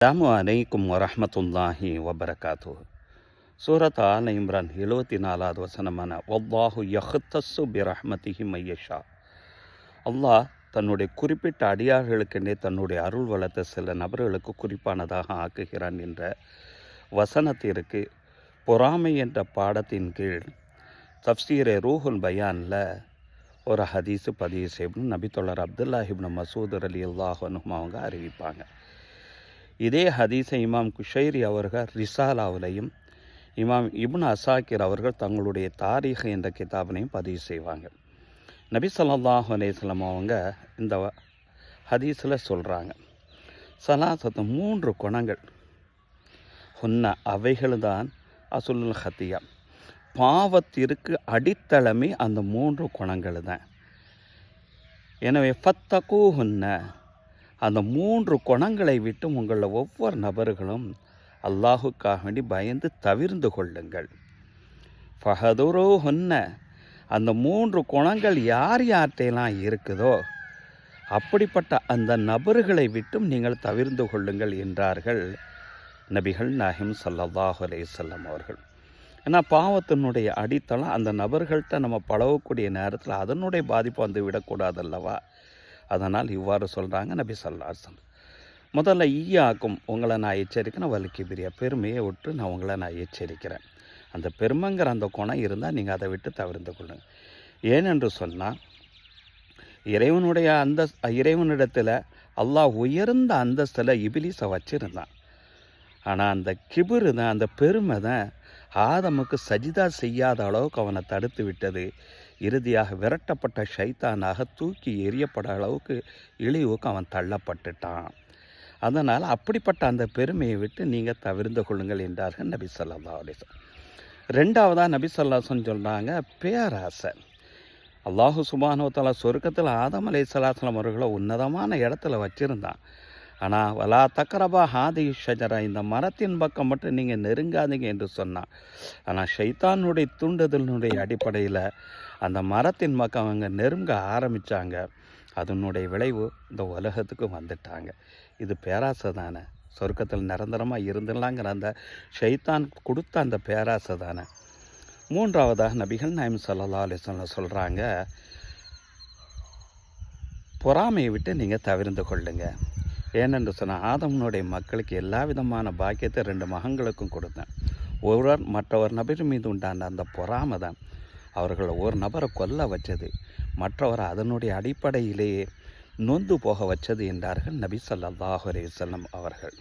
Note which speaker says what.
Speaker 1: அலாம் அலைக்கும் வரமத்துல்லாஹி வபரகாத்து சூரத் ஆல் இம்ரான் எழுபத்தி நாலாவது வசனமான ஒவ்வாஹு யஹ்தஸ்ஸு பிரஹ்மதிஹி மையஷா. அல்லாஹ் தன்னுடைய குறிப்பிட்ட அடியார்களுக்கென்றே தன்னுடைய அருள் வளத்தை சில நபர்களுக்கு குறிப்பானதாக ஆக்குகிறான் என்ற வசனத்திற்கு பொறாமை என்ற பாடத்தின் கீழ் தப்சீரே ரூஹுல் பயானில் ஒரு ஹதீஸு பதிவு செய்யணும். நபித்தொள்ளர் அப்துல்லாஹிப்னு மசூதர் அலி அல்லாஹனும் அவங்க அறிவிப்பாங்க. இதே ஹதீஸை இமாம் குஷைரி அவர்கள் ரிசாலாவிலையும் இமாம் இப்னு அசாக்கிர் அவர்கள் தங்களுடைய தாரீக என்ற கிதாபினையும் பதிவு செய்வாங்க. நபி ஸல்லல்லாஹு அலைஹி அவங்க இந்த ஹதீஸில் சொல்கிறாங்க சலாசத்து மூன்று குணங்கள். சொன்ன அவைகள் தான் அசுல் ஹத்தியா பாவத்திற்கு அடித்தளமே அந்த மூன்று குணங்கள் தான் எனவே ஃபத்தகு ஹுன்ன அந்த மூன்று குணங்களை விட்டு உங்களில் ஒவ்வொரு நபர்களும் அல்லாஹுக்காக வேண்டி பயந்து தவிர்ந்து கொள்ளுங்கள். ஃபஹதுரோ ஹொன்ன அந்த மூன்று குணங்கள் யார் யார்கிட்டையெல்லாம் இருக்குதோ அப்படிப்பட்ட அந்த நபர்களை விட்டும் நீங்கள் தவிர்ந்து கொள்ளுங்கள் என்றார்கள் நபிகள் நாஹிம் சல்லல்லாஹு அலேசல்லம் அவர்கள். ஏன்னா பாவத்தினுடைய அடித்தளம் அந்த நபர்கள்ட்ட நம்ம பழகக்கூடிய நேரத்தில் அதனுடைய பாதிப்பு வந்து விடக்கூடாது அல்லவா? அதனால் இவ்வாறு சொல்கிறாங்க நபி சொல்லாசன் முதல்ல ஈயாக்கும் உங்களை நான் எச்சரிக்கிறேன் வலிக்கு பிரியா பெருமையை விட்டு நான் உங்களை நான் எச்சரிக்கிறேன். அந்த பெருமைங்கிற அந்த குணம் இருந்தால் நீங்கள் அதை விட்டு தவிர்த்து கொள்ளுங்க. ஏனென்று சொன்னால் இறைவனுடைய அந்த இறைவனிடத்தில் அல்லாஹ் உயர்ந்த அந்தஸ்தில் இபிலிஸை வச்சுருந்தான். ஆனால் அந்த கிபிரு தான் அந்த பெருமை தான் ஆதமுக்கு சஜிதா செய்யாத அளவுக்கு அவனை தடுத்து விட்டது. இறுதியாக விரட்டப்பட்ட ஷைத்தானாக தூக்கி எரியப்பட அளவுக்கு இழிவுக்கு அவன் தள்ளப்பட்டுட்டான். அதனால் அப்படிப்பட்ட அந்த பெருமையை விட்டு நீங்கள் தவிர்ந்து கொள்ளுங்கள் என்றார்கள் நபி சொல்லா அலிசன் ரெண்டாவதாக நபி சொல்லாசன் சொல்கிறாங்க பேராசை. அல்லாஹு சுபானுவத்தால சொருக்கத்தில் ஆதம் அலை சலாசலம் அவர்களை உன்னதமான இடத்துல வச்சுருந்தான். ஆனால் வலா தக்கரபா ஹாதி ஷஜரா இந்த மரத்தின் பக்கம் மட்டும் நீங்கள் நெருங்காதீங்க என்று சொன்னான். ஆனால் ஷைத்தானுடைய தூண்டுதலினுடைய அடிப்படையில் அந்த மரத்தின் பக்கம் அவங்க நெருங்க ஆரம்பித்தாங்க அதனுடைய விளைவு இந்த உலகத்துக்கு வந்துட்டாங்க. இது பேராசை தானே? சொர்க்கத்தில் நிரந்தரமாக இருந்துடலாங்கிற அந்த ஷைத்தான் கொடுத்த அந்த பேராசை தானே? மூன்றாவதாக நபிகள் நாயம் சல்லா அலிஸ்லாம் சொல்கிறாங்க பொறாமையை விட்டு நீங்கள் தவிர்ந்து கொள்ளுங்கள் ஏனென்று சொன்னால் ஆதமனுடைய மக்களுக்கு எல்லா விதமான பாக்கியத்தை ரெண்டு மகங்களுக்கும் கொடுத்தேன். ஒருவர் மற்றவர் நபர் மீது உண்டான அந்த பொறாமை தான். அவர்களை ஒரு நபரை கொல்ல வச்சது மற்றவர் அதனுடைய அடிப்படையிலேயே நொந்து போக வச்சது என்றார்கள் நபி சல்லாஹ் செல்லம் அவர்கள்.